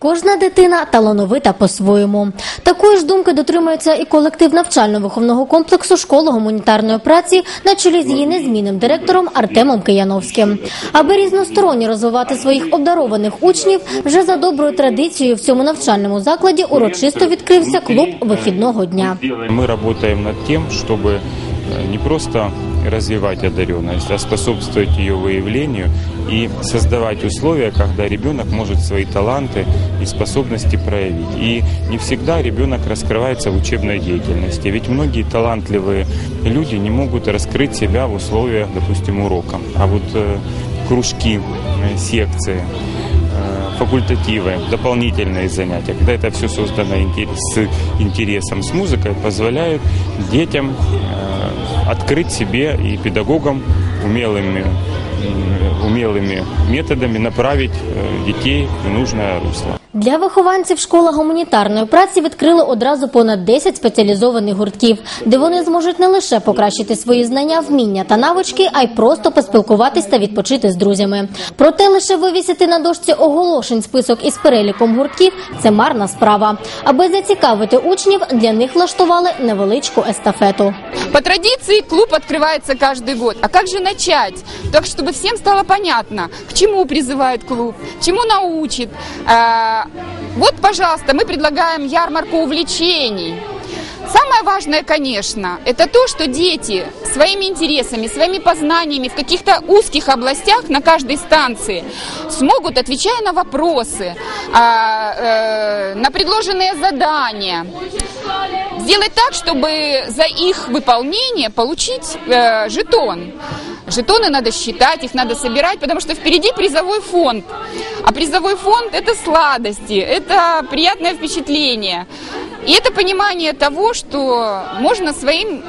Кожна дитина талановита по-своєму. Такої ж думки дотримується і колектив навчально-виховного комплексу школи гуманітарної праці на чолі з її незмінним директором Артемом Кияновським. Аби різносторонньо розвивати своїх обдарованих учнів, вже за доброю традицією в цьому навчальному закладі урочисто відкрився клуб вихідного дня. Мы работаем над тем, чтобы э, не просто развивать одаренность, а способствовать ее выявлению и создавать условия, когда ребенок может свои таланты и способности проявить. И не всегда ребенок раскрывается в учебной деятельности, ведь многие талантливые люди не могут раскрыть себя в условиях, допустим, урока. А вот э, кружки, э, секции, э, факультативы, дополнительные занятия, когда это все создано с интересом, с музыкой, позволяют детям э, открыть себе и педагогам умелыми, умелыми методами направить э, детей в нужное русло. Для вихованців школа гуманітарної праці відкрили одразу понад 10 спеціалізованих гуртків, де вони зможуть не лише покращити свої знання, вміння та навички, а й просто поспілкуватись та відпочити з друзями. Проте лише вивісити на дошці оголошень список із переліком гуртків це марна справа. Аби зацікавити учнів, для них влаштували невеличку естафету. По традиции клуб открывается каждый год. А как же начать? Так, чтобы всем стало понятно, к чему призывает клуб, чему научит. А, Вот, пожалуйста, мы предлагаем ярмарку увлечений. Самое важное, конечно, это то, что дети своими интересами, своими познаниями в каких-то узких областях на каждой станции смогут, отвечая на вопросы, а, э, на предложенные задания, сделать так, чтобы за их выполнение получить э, жетон. Жетоны надо считать, их надо собирать, потому что впереди призовой фонд. А призовой фонд это сладости, это приятное впечатление. И это понимание того, что можно своим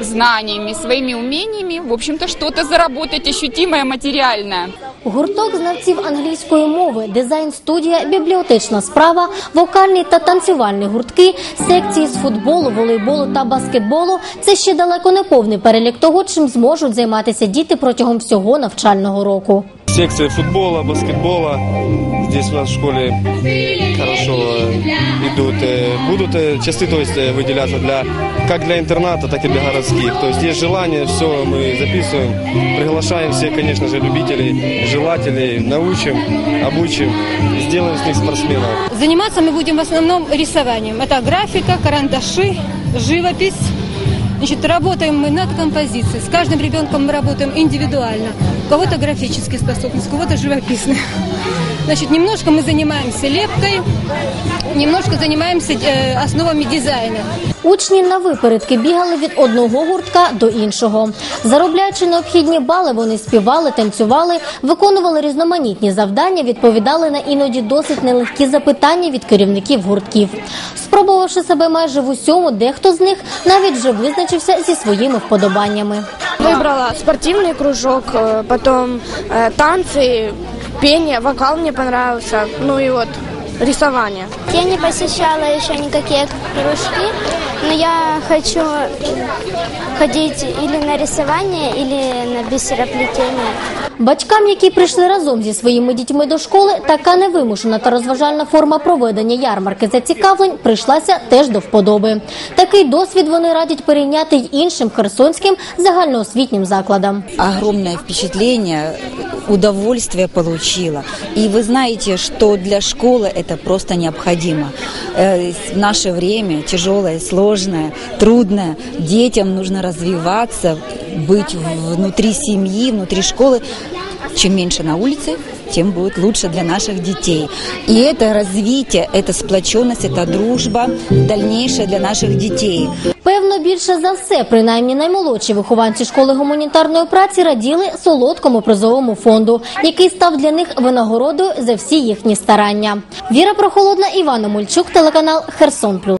знаниями, своими умениями, в общем-то, что-то заработать ощутимое, материальное. Гурток знавців англійської мови, дизайн-студія, бібліотечна справа, вокальні та танцювальні гуртки, секції з футболу, волейболу та баскетболу це ще далеко не повний перелік того, чим зможуть займатися діти протягом всього навчального року. Секции футбола, баскетбола. Здесь у нас в школе хорошо идут. э, Будут э, часы то есть, э, выделяться для, как для интерната, так и для городских. То есть есть желание, все мы записываем. Приглашаем всех, конечно же, любителей, желателей, научим, обучим, сделаем с них спортсменов. Заниматься мы будем в основном рисованием. Это графика, карандаши, живопись. Значит, работаем мы над композицией. С каждым ребенком мы работаем индивидуально. Кого-то графические способности, у кого-то живописные. Значит, немножко мы занимаемся лепкой, немножко занимаемся э, основами дизайна. Учні на випередки бігали від одного гуртка до іншого. Заробляючи необхідні бали, вони співали, танцювали, виконували різноманітні завдання, відповідали на іноді досить нелегкі запитання від керівників гуртків. Спробувавши себе майже в усьому, дехто з них навіть вже визначився зі своїми вподобаннями. Выбрала спортивный кружок, э, потом э, танцы, пение, вокал мне понравился, ну и вот рисование. Я не посещала еще никакие кружки, но я хочу ходить или на рисование, или на бисероплетение. Батькам, які прийшли разом зі своїми дітьми до школи, така невимушена та розважальна форма проведення ярмарки зацікавлень прийшлася теж до вподоби. Такий досвід вони радять перейняти й іншим херсонським загальноосвітнім закладам. огромное впечатление, удовольствие получила. И вы знаете, что для школы это просто необходимо. Э, В наше время тяжелое, сложное, трудное. Детям нужно развиваться, быть внутри семьи, внутри школы. Чем меньше на улице, тем будет лучше для наших детей. И это развитие, это сплоченность, это дружба дальнейшая для наших детей. Певно, більше за все, принаймні наймолодші вихованці школи гуманітарної праці раділи солодкому призовому фонду, який став для них винагородою за всі їхні старання. Віра Прохолодна, Івана Мульчук, телеканал Херсон Плюс.